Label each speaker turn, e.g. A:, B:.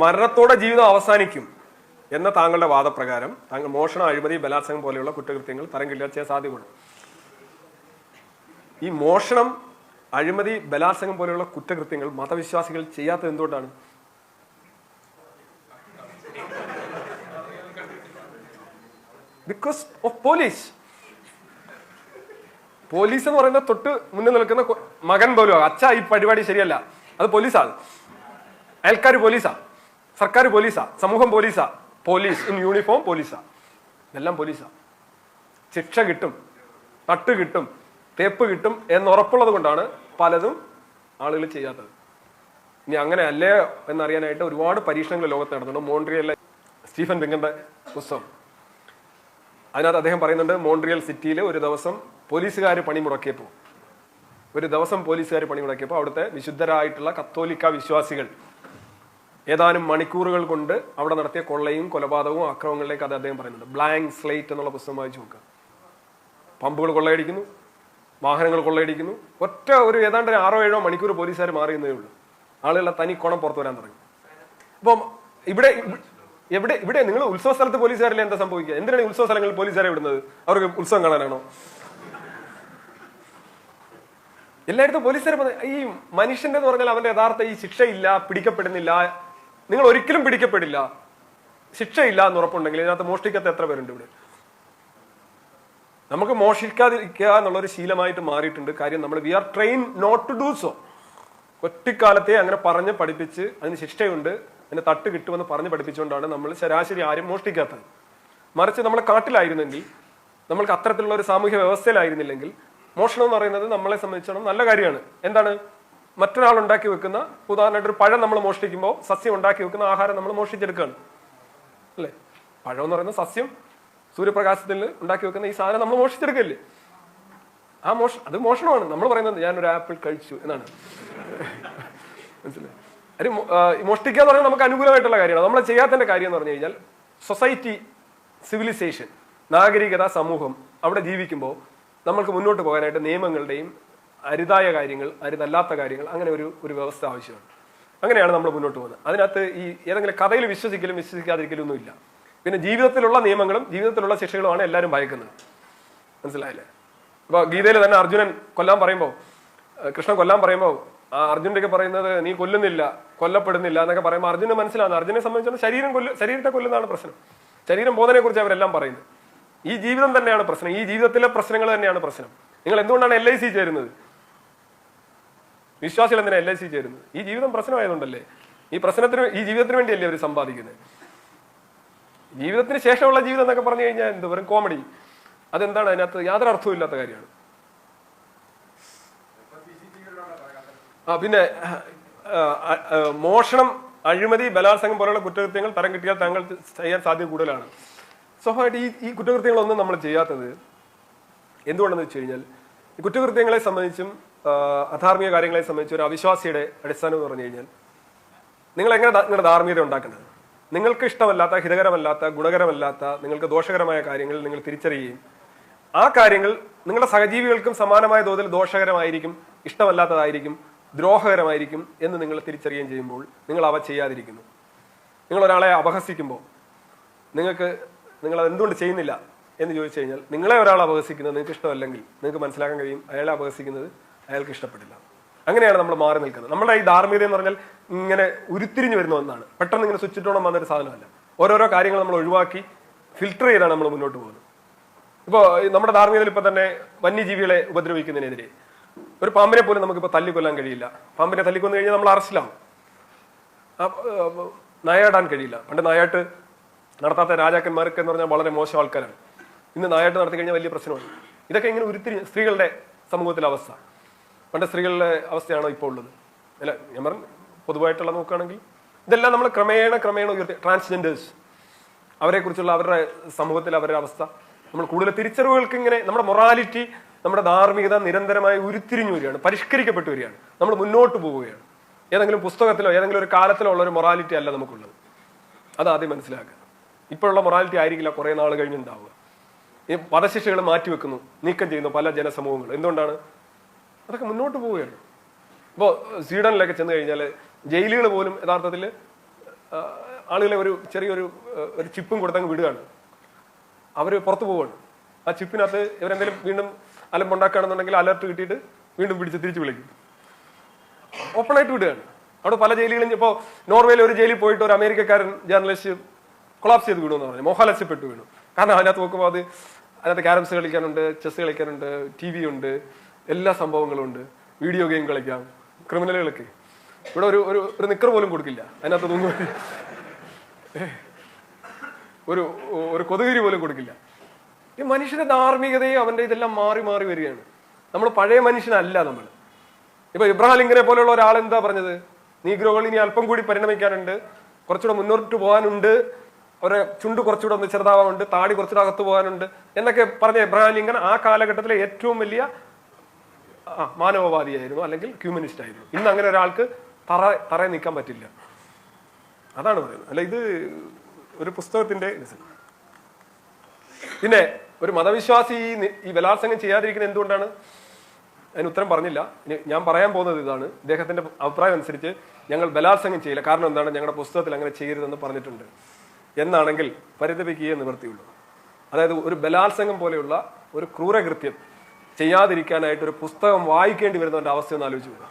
A: മരണത്തോടെ ജീവിതം അവസാനിക്കും എന്ന താങ്കളുടെ വാദപ്രകാരം താങ്കൾ മോഷണം അഴിമതി ബലാത്സംഗം പോലെയുള്ള കുറ്റകൃത്യങ്ങൾ തരം കിട്ടിയാൽ ചെയ്യാൻ സാധ്യതയുള്ളൂ. ഈ മോഷണം അഴിമതി ബലാത്സംഗം പോലെയുള്ള കുറ്റകൃത്യങ്ങൾ മതവിശ്വാസികൾ ചെയ്യാത്തത് എന്തുകൊണ്ടാണ്? ബിക്കോസ് ഓഫ് പോലീസ് പോലീസ് എന്ന് പറയുന്ന തൊട്ട് മുന്നിൽ നിൽക്കുന്ന മകൻ പോലും അച്ഛ ഈ പരിപാടി ശരിയല്ല. അത് പോലീസാണ് അയൽക്കാർ പോലീസാ സർക്കാർ പോലീസാ സമൂഹം പോലീസാ പോലീസ് ഇൻ യൂണിഫോം പോലീസാ ഇതെല്ലാം പോലീസാ. ശിക്ഷ കിട്ടും തട്ട് കിട്ടും തേപ്പ് കിട്ടും എന്നുറപ്പുള്ളത് കൊണ്ടാണ് പലതും ആളുകൾ ചെയ്യാത്തത്. ഇനി അങ്ങനെ അല്ലേ എന്നറിയാനായിട്ട് ഒരുപാട് പരീക്ഷണങ്ങൾ ലോകത്ത് നടന്നുണ്ട് മോൺട്രിയലിലെ സ്റ്റീഫൻ ബിങ്കന്റെ പുസ്തകം. അതിനകത്ത് അദ്ദേഹം പറയുന്നുണ്ട് മോൺട്രിയൽ സിറ്റിയിൽ ഒരു ദിവസം പോലീസുകാർ പണി മുടക്കിയപ്പോൾ ഒരു ദിവസം പോലീസുകാർ പണി മുടക്കിയപ്പോൾ അവിടുത്തെ വിശുദ്ധരായിട്ടുള്ള കത്തോലിക്ക വിശ്വാസികൾ ഏതാനും മണിക്കൂറുകൾ കൊണ്ട് അവിടെ നടത്തിയ കൊള്ളയും കൊലപാതകവും ആക്രമങ്ങളിലേക്ക് അത് അദ്ദേഹം പറയുന്നുണ്ട്. ബ്ലാങ്ക് സ്ലേറ്റ് എന്നുള്ള പുസ്തകം വായിച്ചു നോക്കുക. പമ്പുകൾ കൊള്ളയടിക്കുന്നു വാഹനങ്ങൾ കൊള്ളയടിക്കുന്നു. ഒറ്റ ഒരു ഏതാണ്ട് ആറോ ഏഴോ മണിക്കൂർ പോലീസുകാർ മാറിയെന്നേ ഉള്ളൂ. ആളുകളെ തനി കോണം പുറത്തു വരാൻ തുടങ്ങി. അപ്പം ഇവിടെ എവിടെ ഇവിടെ നിങ്ങൾ ഉത്സവ സ്ഥലത്ത് പോലീസുകാരിൽ എന്താ സംഭവിക്കുക? എന്തിനാണ് ഉത്സവ സ്ഥലങ്ങളിൽ പോലീസുകാരെ വിടുന്നത്? അവർക്ക് ഉത്സവം കാണാനാണോ? എല്ലായിടത്തും പോലീസുകാർ ഈ മനുഷ്യന്റെ എന്ന് പറഞ്ഞാൽ അവന്റെ യഥാർത്ഥ ഈ ശിക്ഷയില്ല പിടിക്കപ്പെടുന്നില്ല നിങ്ങൾ ഒരിക്കലും പിടിക്കപ്പെടില്ല. ശിക്ഷയില്ല എന്ന് ഉറപ്പുണ്ടെങ്കിൽ ഇതിനകത്ത് മോഷ്ടിക്കാത്ത എത്ര പേരുണ്ട് ഇവിടെ? നമുക്ക് മോഷിക്കാതിരിക്കുക എന്നുള്ളൊരു ശീലമായിട്ട് മാറിയിട്ടുണ്ട്. കാര്യം നമ്മൾ we are train not to do so ഒറ്റക്കാലത്തെ അങ്ങനെ പറഞ്ഞ് പഠിപ്പിച്ച് അതിന് ശിക്ഷയുണ്ട്. അതിന് തട്ട് കിട്ടുമെന്ന് പറഞ്ഞ് പഠിപ്പിച്ചുകൊണ്ടാണ് നമ്മൾ ശരാശരി ആരും മോഷ്ടിക്കാത്തത്. മറിച്ച് നമ്മൾ കാട്ടിലായിരുന്നെങ്കിൽ നമ്മൾക്ക് അത്തരത്തിലുള്ള ഒരു സാമൂഹ്യ വ്യവസ്ഥയിലായിരുന്നില്ലെങ്കിൽ മോഷണം എന്ന് പറയുന്നത് നമ്മളെ സംബന്ധിച്ചിടത്തോളം നല്ല കാര്യമാണ്. എന്താണ്? മറ്റൊരാൾ ഉണ്ടാക്കി വെക്കുന്ന ഉദാഹരണമായിട്ട് ഒരു പഴം നമ്മൾ മോഷ്ടിക്കുമ്പോൾ സസ്യം ഉണ്ടാക്കി വെക്കുന്ന ആഹാരം നമ്മൾ മോഷ്ടിച്ചെടുക്കുകയാണ്. അല്ലേ? പഴം എന്ന് പറയുന്ന സസ്യം സൂര്യപ്രകാശത്തിൽ ഉണ്ടാക്കി വെക്കുന്ന ഈ സാധനം നമ്മൾ മോഷ്ടിച്ചെടുക്കല്ലേ ആ മോഷ അത് മോഷണമാണ്. നമ്മൾ പറയുന്നത് ഞാൻ ഒരു ആപ്പിൾ കഴിച്ചു എന്നാണ്. മനസ്സിലായി? അത് മോഷ്ടിക്കുക എന്ന് പറഞ്ഞാൽ നമുക്ക് അനുകൂലമായിട്ടുള്ള കാര്യമാണ്. നമ്മൾ ചെയ്യാത്തതിന്റെ കാര്യം എന്ന് പറഞ്ഞു കഴിഞ്ഞാൽ സൊസൈറ്റി സിവിലൈസേഷൻ നാഗരികത സമൂഹം അവിടെ ജീവിക്കുമ്പോൾ നമ്മൾക്ക് മുന്നോട്ട് പോകാനായിട്ട് നിയമങ്ങളുടെയും അരുതായ കാര്യങ്ങൾ അരുതല്ലാത്ത കാര്യങ്ങൾ അങ്ങനെ ഒരു ഒരു വ്യവസ്ഥ ആവശ്യമാണ്. അങ്ങനെയാണ് നമ്മൾ മുന്നോട്ട് പോകുന്നത്. അതിനകത്ത് ഈ ഏതെങ്കിലും കഥയിൽ വിശ്വസിക്കലും വിശ്വസിക്കാതിരിക്കലും ഒന്നുമില്ല. പിന്നെ ജീവിതത്തിലുള്ള നിയമങ്ങളും ജീവിതത്തിലുള്ള ശിക്ഷകളുമാണ് എല്ലാവരും ഭയക്കുന്നത്. മനസ്സിലായില്ലേ? അപ്പൊ ഗീതയിൽ തന്നെ അർജുനൻ കൊല്ലാൻ പറയുമ്പോൾ കൃഷ്ണൻ കൊല്ലാൻ പറയുമ്പോൾ ആ അർജുനൊക്കെ പറയുന്നത് നീ കൊല്ലുന്നില്ല കൊല്ലപ്പെടുന്നില്ല എന്നൊക്കെ പറയുമ്പോൾ അർജുന് മനസ്സിലാണ് അർജുനെ സംബന്ധിച്ചാൽ ശരീരം കൊല്ല ശരീരത്തെ കൊല്ലുന്നതാണ് പ്രശ്നം. ശരീരം പോകുന്നതിനെ കുറിച്ച് അവരെല്ലാം പറയുന്നത്. ഈ ജീവിതം തന്നെയാണ് പ്രശ്നം. ഈ ജീവിതത്തിലെ പ്രശ്നങ്ങൾ തന്നെയാണ് പ്രശ്നം. നിങ്ങൾ എന്തുകൊണ്ടാണ് എൽ ഐ സി ചേരുന്നത്? വിശ്വാസികൾ എന്തിനാ എൽ ഐ സി ചേരുന്നത്? ഈ ജീവിതം പ്രശ്നമായതുകൊണ്ടല്ലേ? ഈ പ്രശ്നത്തിന് ഈ ജീവിതത്തിന് വേണ്ടിയല്ലേ അവർ സമ്പാദിക്കുന്നത്? ജീവിതത്തിന് ശേഷമുള്ള ജീവിതം എന്നൊക്കെ പറഞ്ഞു കഴിഞ്ഞാൽ എന്ത് വെറും കോമഡി അതെന്താണ് അതിനകത്ത് യാതൊരു അർത്ഥവും ഇല്ലാത്ത കാര്യമാണ്. ആ പിന്നെ മോഷണം അഴിമതി ബലാത്സംഗം പോലുള്ള കുറ്റകൃത്യങ്ങൾ തരം കിട്ടിയാൽ താങ്കൾ ചെയ്യാൻ സാധ്യത കൂടുതലാണ്. സ്വാഭാവികമായിട്ട് ഈ ഈ കുറ്റകൃത്യങ്ങളൊന്നും നമ്മൾ ചെയ്യാത്തത് എന്തുകൊണ്ടെന്ന് വെച്ച് കഴിഞ്ഞാൽ കുറ്റകൃത്യങ്ങളെ സംബന്ധിച്ചും അധാർമിക കാര്യങ്ങളെ സംബന്ധിച്ച് ഒരു അവിശ്വാസിയുടെ അടിസ്ഥാനം എന്ന് പറഞ്ഞു കഴിഞ്ഞാൽ നിങ്ങൾ എങ്ങനെ നിങ്ങളുടെ ധാർമ്മികത ഉണ്ടാക്കേണ്ടത് നിങ്ങൾക്ക് ഇഷ്ടമല്ലാത്ത ഹിതകരമല്ലാത്ത ഗുണകരമല്ലാത്ത നിങ്ങൾക്ക് ദോഷകരമായ കാര്യങ്ങൾ നിങ്ങൾ തിരിച്ചറിയുകയും ആ കാര്യങ്ങൾ നിങ്ങളുടെ സഹജീവികൾക്കും സമാനമായ തോതിൽ ദോഷകരമായിരിക്കും ഇഷ്ടമല്ലാത്തതായിരിക്കും ദ്രോഹകരമായിരിക്കും എന്ന് നിങ്ങൾ തിരിച്ചറിയുകയും ചെയ്യുമ്പോൾ നിങ്ങൾ അവ ചെയ്യാതിരിക്കുന്നു. നിങ്ങൾ ഒരാളെ അപഹസിക്കുമ്പോൾ നിങ്ങൾക്ക് നിങ്ങൾ അതെന്തുകൊണ്ട് ചെയ്യുന്നില്ല എന്ന് ചോദിച്ചു കഴിഞ്ഞാൽ നിങ്ങളെ ഒരാൾ അപഹസിക്കുന്നത് നിങ്ങൾക്ക് ഇഷ്ടമല്ലെങ്കിൽ നിങ്ങൾക്ക് മനസ്സിലാക്കാൻ കഴിയും അയാളെ അപഹസിക്കുന്നത് അയാൾക്ക് ഇഷ്ടപ്പെട്ടില്ല. അങ്ങനെയാണ് നമ്മൾ മാറി നിൽക്കുന്നത്. നമ്മുടെ ഈ ധാർമ്മികത എന്ന് പറഞ്ഞാൽ ഇങ്ങനെ ഉരുത്തിരിഞ്ഞു വരുന്ന ഒന്നാണ്. പെട്ടെന്ന് ഇങ്ങനെ സ്വിച്ചിട്ടോണം വന്നൊരു സാധനമല്ല. ഓരോരോ കാര്യങ്ങൾ നമ്മൾ ഒഴിവാക്കി ഫിൽട്ടർ ചെയ്താണ് നമ്മൾ മുന്നോട്ട് പോകുന്നത്. ഇപ്പോൾ നമ്മുടെ ധാർമ്മികതയിൽ ഇപ്പോൾ തന്നെ വന്യജീവികളെ ഉപദ്രവിക്കുന്നതിനെതിരെ ഒരു പാമ്പിനെ പോലും നമുക്കിപ്പോൾ തല്ലിക്കൊല്ലാൻ കഴിയില്ല. പാമ്പിനെ തല്ലിക്കൊന്നു കഴിഞ്ഞാൽ നമ്മൾ അറസ്റ്റിലാവും. നായാടാൻ കഴിയില്ല. പണ്ട് നായാട്ട് നടത്താത്ത രാജാക്കന്മാർക്ക് എന്ന് പറഞ്ഞാൽ വളരെ മോശം ആൾക്കാരാണ്. ഇന്ന് നായാട്ട് നടത്തി കഴിഞ്ഞാൽ വലിയ പ്രശ്നമാണ്. ഇതൊക്കെ ഇങ്ങനെ ഉരുത്തിരി സ്ത്രീകളുടെ സമൂഹത്തിലെ അവസ്ഥ. പണ്ട് സ്ത്രീകളുടെ അവസ്ഥയാണോ ഇപ്പോൾ ഉള്ളത്? അല്ല ഞാൻ പറഞ്ഞു പൊതുവായിട്ടുള്ള നോക്കുകയാണെങ്കിൽ ഇതെല്ലാം നമ്മൾ ക്രമേണ ക്രമേണ ഉയർത്തി ട്രാൻസ്ജെൻഡേഴ്സ് അവരെ കുറിച്ചുള്ള അവരുടെ സമൂഹത്തിൽ അവരുടെ അവസ്ഥ. നമ്മൾ കൂടുതൽ തിരിച്ചറിവുകൾക്ക് ഇങ്ങനെ നമ്മുടെ മൊറാലിറ്റി നമ്മുടെ ധാർമ്മികത നിരന്തരമായി ഉരുത്തിരിഞ്ഞു വരികയാണ് പരിഷ്കരിക്കപ്പെട്ടു വരികയാണ്. നമ്മൾ മുന്നോട്ട് പോവുകയാണ്. ഏതെങ്കിലും പുസ്തകത്തിലോ ഏതെങ്കിലും ഒരു കാലത്തിലോ ഉള്ള ഒരു മൊറാലിറ്റി അല്ല നമുക്കുള്ളത്. അത് ആദ്യം മനസ്സിലാക്കുക. ഇപ്പോഴുള്ള മൊറാലിറ്റി ആയിരിക്കില്ല കുറേ നാൾ കഴിഞ്ഞുണ്ടാവുക ഈ വധശിക്ഷകൾ മാറ്റിവെക്കുന്നു നീക്കം ചെയ്യുന്നു പല ജനസമൂഹങ്ങളും. എന്തുകൊണ്ടാണ്? അതൊക്കെ മുന്നോട്ട് പോവുകയാണ്. ഇപ്പോൾ സ്വീഡനിലൊക്കെ ചെന്ന് കഴിഞ്ഞാൽ ജയിലുകൾ പോലും യഥാർത്ഥത്തിൽ ആളുകളെ ഒരു ചെറിയൊരു ഒരു ചിപ്പും കൊടുത്തങ്ങ് വിടുകയാണ്. അവർ പുറത്തു പോവുകയാണ്. ആ ചിപ്പിനകത്ത് ഇവരെന്തെങ്കിലും വീണ്ടും അലമ്പുണ്ടാക്കുകയാണെന്നുണ്ടെങ്കിൽ അലർട്ട് കിട്ടിയിട്ട് വീണ്ടും പിടിച്ച് തിരിച്ചു വിളിക്കും. ഓപ്പണായിട്ട് വിടുകയാണ്. അവിടെ പല ജയിലുകളും ഇപ്പോൾ നോർവേയിൽ ഒരു ജയിലിൽ പോയിട്ട് ഒരു അമേരിക്കക്കാരൻ ജേർണലിസ്റ്റ് കൊളാപ്സ് ചെയ്ത് വീണു എന്ന് പറഞ്ഞു മോഹാലസ്യപ്പെട്ട് വീണു. കാരണം അതിനകത്ത് നോക്കുമ്പോൾ അത് അതിനകത്ത് ക്യാരംസ് കളിക്കാനുണ്ട് ചെസ് കളിക്കാനുണ്ട് ടി വി ഉണ്ട്. എല്ലാ സംഭവങ്ങളും ഉണ്ട്. വീഡിയോ ഗെയിം കളിക്കാം. ക്രിമിനലുകളൊക്കെ. ഇവിടെ ഒരു ഒരു ഒരു നിക്കർ പോലും കൊടുക്കില്ല. അതിനകത്തൊന്നും ഒരു ഒരു കൊതുകിരി പോലും കൊടുക്കില്ല. ഈ മനുഷ്യന്റെ ധാർമ്മികതയും അവന്റെ ഇതെല്ലാം മാറി മാറി വരികയാണ്. നമ്മൾ പഴയ മനുഷ്യനല്ല നമ്മൾ. ഇപ്പൊ ഇബ്രാഹിം ലിങ്കനെ പോലെയുള്ള ഒരാൾ എന്താ പറഞ്ഞത്? നീഗ്രോകൾ ഇനി അല്പം കൂടി പരിണമിക്കാനുണ്ട്. കുറച്ചുകൂടെ മുന്നോട്ട് പോകാനുണ്ട്. അവരെ ചുണ്ട് കുറച്ചുകൂടെ ഒന്ന് ചെറുതാവാനുണ്ട്. താടി കുറച്ചുകൂടെ അകത്ത് പോകാനുണ്ട്. എന്നൊക്കെ പറഞ്ഞ ഇബ്രാഹിം ലിങ്കൻ ആ കാലഘട്ടത്തിലെ ഏറ്റവും വലിയ മാനവവാദിയായിരുന്നു അല്ലെങ്കിൽ ഹ്യൂമനിസ്റ്റ് ആയിരുന്നു. ഇന്ന് അങ്ങനെ ഒരാൾക്ക് തറ തറയെ നിൽക്കാൻ പറ്റില്ല. അതാണ് പറയുന്നത്. അല്ല ഇത് ഒരു പുസ്തകത്തിന്റെ. പിന്നെ ഒരു മതവിശ്വാസി ഈ ബലാത്സംഗം ചെയ്യാതിരിക്കുന്നത് എന്തുകൊണ്ടാണ്? അതിന് ഉത്തരം പറഞ്ഞില്ല. ഞാൻ പറയാൻ പോകുന്നത് ഇതാണ്. ഇദ്ദേഹത്തിന്റെ അഭിപ്രായം അനുസരിച്ച് ഞങ്ങൾ ബലാത്സംഗം ചെയ്യില്ല. കാരണം എന്താണ്? ഞങ്ങളുടെ പുസ്തകത്തിൽ അങ്ങനെ ചെയ്യരുതെന്ന് പറഞ്ഞിട്ടുണ്ട്. എന്നാണെങ്കിൽ പരിതപിക്കുകയെ നിവർത്തിയുള്ളൂ അതായത് ഒരു ബലാത്സംഗം പോലെയുള്ള ഒരു ക്രൂരകൃത്യം ചെയ്യാതിരിക്കാനായിട്ട് ഒരു പുസ്തകം വായിക്കേണ്ടി വരുന്നവന്റെ അവസ്ഥ ഒന്ന് ആലോചിച്ച് നോക്കുക